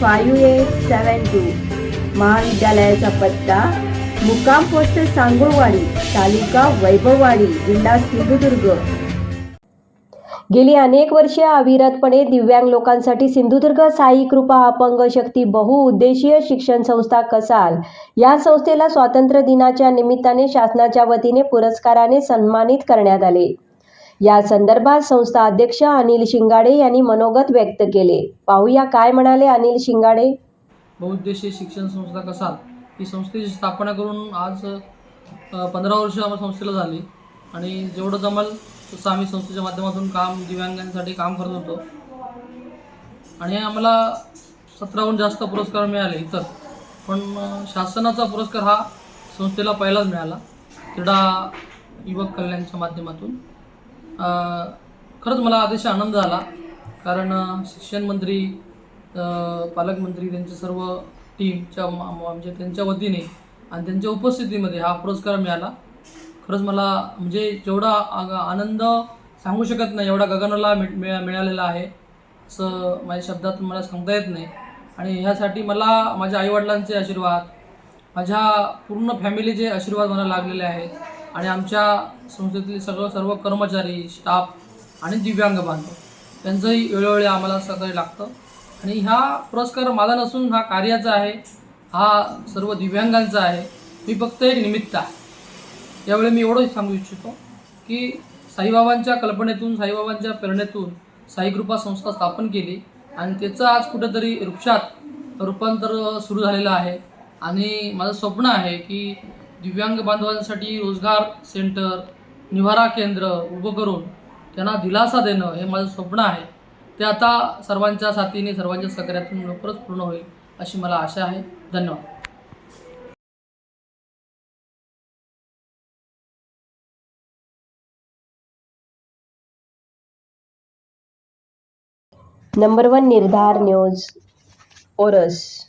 five eight seven two. महाविद्यालयाचा पत्ता मुक्काम पोस्ट सांगुळवाडी तालुका वैभववाडी जिल्हा सिंधुदुर्ग. गेली अनेक वर्षे अविरतपणे दिव्यांग लोकांसाठी सिंधुदुर्ग साई कृपा अपंग शक्ती बहुउद्देशीय शिक्षण संस्था कसाल या संस्थेला स्वातंत्र्य दिनाच्या निमित्ताने शासनाच्या वतीने पुरस्काराने सन्मानित करण्यात आले. या संदर्भात संस्था अध्यक्ष अनिल शिंगाडे यांनी मनोगत व्यक्त केले. पाहूया काय म्हणाले अनिल शिंगाडे. बहुउद्देशीय शिक्षण संस्था कसाल ही संस्थेची स्थापना करून आज पंधरा वर्ष आम्हाला संस्थेला झाली. आणि जेवढं जमल तसं आम्ही संस्थेच्या माध्यमातून काम दिव्यांगांसाठी काम करत होतो. आणि आम्हाला सतराहून जास्त पुरस्कार मिळाले इतर. पण शासनाचा पुरस्कार हा संस्थेला पहिलाच मिळाला. क्रीडा युवक कल्याणच्या माध्यमातून. खरंच मला अतिशय आनंद झाला. कारण शिक्षण मंत्री पालकमंत्री त्यांच्या सर्व टीमच्या म्हणजे त्यांच्या वतीने आणि त्यांच्या उपस्थितीमध्ये हा पुरस्कार मिळाला. खरंच मला म्हणजे जेवढा आनंद सांगू शकत नाही एवढा गगनाला मिळ मिळा- मिळालेला आहे असं माझ्या शब्दात मला सांगता येत नाही. आणि ह्यासाठी मला माझ्या आईवडिलांचे आशीर्वाद माझ्या पूर्ण फॅमिलीचे आशीर्वाद मला लागलेले आहेत. आणि आमच्या संस्थेतले सगळं सर्व कर्मचारी स्टाफ आणि दिव्यांग बांधव त्यांचंही वेळोवेळी आम्हाला सहकार्य लागतं. आणि ह्या पुरस्कार माझा नसून हा कार्याचा आहे हा सर्व दिव्यांगांचा आहे मी फक्त एक निमित्त आहे. यावेळी मी एवढंच सांगू इच्छितो की साईबाबांच्या कल्पनेतून साईबाबांच्या प्रेरणेतून साईकृपा संस्था स्थापन केली आणि त्याचं आज कुठंतरी वृक्षात रूपांतर सुरू झालेलं आहे. आणि माझं स्वप्न आहे की दिव्यांग बांधवांसाठी रोजगार सेंटर निवारा केंद्र उभं करून त्यांना दिलासा देणं हे माझं स्वप्न आहे. ते आता सर्वांच्या साथीने सर्वांच्या सहकार्यातून लवकरच पूर्ण होईल अशी मला आशा आहे. धन्यवाद. Number one Nirdhar news ORS.